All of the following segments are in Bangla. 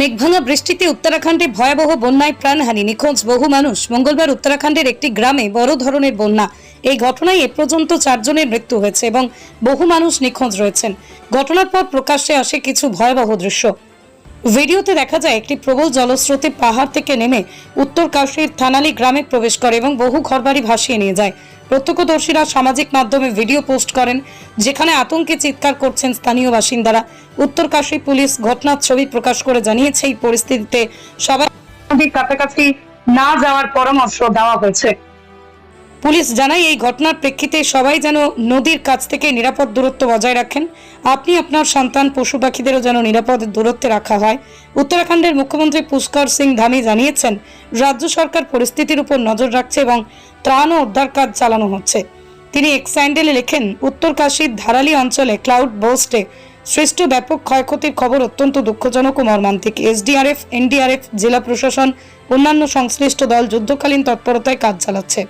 মেঘভাঙা বৃষ্টিতে উত্তরাখণ্ডে ভয়াবহ বন্যায় প্রাণহানি, নিখোঁজ বহু মানুষ। মঙ্গলবার উত্তরাখণ্ডের একটি গ্রামে বড় ধরনের বন্যা। এই ঘটনায় এ পর্যন্ত চারজনের মৃত্যু হয়েছে এবং বহু মানুষ নিখোঁজ রয়েছেন। ঘটনার পর প্রকাশ্যে আসে কিছু ভয়াবহ দৃশ্য। ভিডিওতে দেখা যায়, একটি প্রবল জলস্রোতে পাহাড় থেকে নেমে উত্তর কাশীর থানালি গ্রামে প্রবেশ করে এবং বহু ঘরবাড়ি ভাসিয়ে নিয়ে যায়। প্রত্যক্ষদর্শীরা সামাজিক মাধ্যমে ভিডিও পোস্ট করেন, যেখানে আতঙ্কে চিৎকার করছেন স্থানীয় বাসিন্দারা। উত্তর কাশী পুলিশ ঘটনার ছবি প্রকাশ করে জানিয়েছে, এই পরিস্থিতিতে সবাই কাছাকাছি না যাওয়ার পরামর্শ দেওয়া হয়েছে। পুলিশ জানায়, এই ঘটনার প্রেক্ষিতে সবাই যেন নদীর কাছ থেকে নিরাপদ দূরত্ব বজায় রাখেন। আপনি আপনার সন্তান, পশু পাখিদেরও যেন নিরাপদ দূরত্বে রাখা হয়। উত্তরাখণ্ডের মুখ্যমন্ত্রী পুষ্কর সিং ধামি জানিয়েছেন, রাজ্য সরকার পরিস্থিতির উপর নজর রাখছে এবং ত্রাণ ও উদ্ধার কাজ চালানো হচ্ছে। তিনি এক স্যান্ডেলে লেখেন উত্তর কাশীর ধারালি অঞ্চলে ক্লাউড বোস্টে সৃষ্ট ব্যাপক ক্ষয়ক্ষতির খবর অত্যন্ত দুঃখজনক ও মর্মান্তিক। এসডিআরএফ, এনডিআরএফ, জেলা প্রশাসন, অন্যান্য সংশ্লিষ্ট দল যুদ্ধকালীন তৎপরতায় কাজ চালাচ্ছে।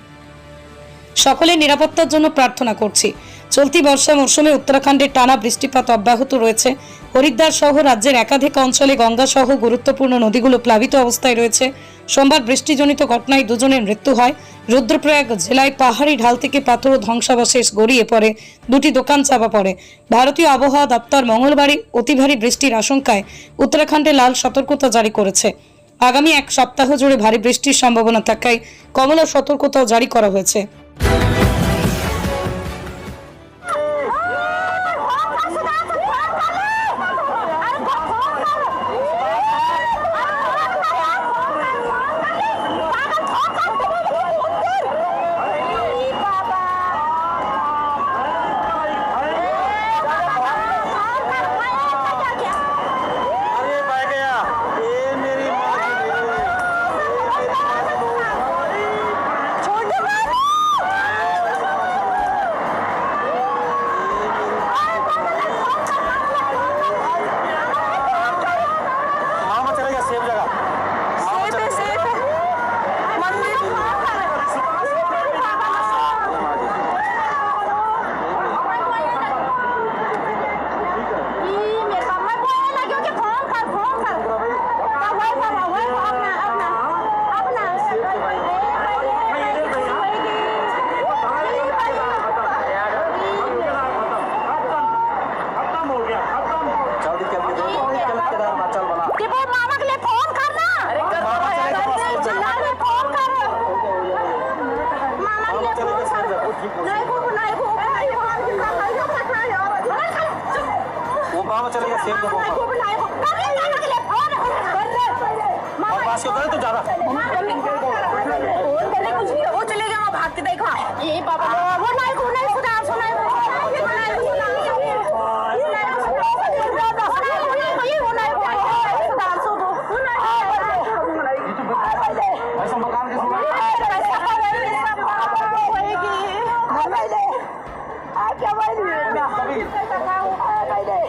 সকলের নিরাপত্তার জন্য প্রার্থনা করছি। চলতি বর্ষা মৌসুমে উত্তরাখণ্ডে টানা বৃষ্টিপাত অব্যাহত রয়েছে। হরিদ্বার সহ রাজ্যের একাধিক অঞ্চলে গঙ্গা সহ গুরুত্বপূর্ণ নদীগুলো প্লাবিত অবস্থায় রয়েছে। সোমবার বৃষ্টিজনিত ঘটনায় দুজনের মৃত্যু হয়। রুদ্রপ্রয়াগ জেলায় পাহাড়ি ঢাল থেকে পাথর ও ধ্বংসাবশেষ গড়িয়ে পড়ে। দুটি দোকান চাপা পড়ে। ভারতীয় আবহাওয়া দপ্তর মঙ্গলবারই অতি ভারী বৃষ্টির আশঙ্কায় উত্তরাখণ্ডে লাল সতর্কতা জারি করেছে। আগামী এক সপ্তাহ জুড়ে ভারী বৃষ্টির সম্ভাবনা থাকায় কমলা সতর্কতাও জারি করা হয়েছে। Bye. मामा चले गया सेफ जगह को पर नहीं को कर मामा के लिए फोन कर दे और पास क्यों करे तो ज्यादा वो चले गया भाग के देखा ये बाबा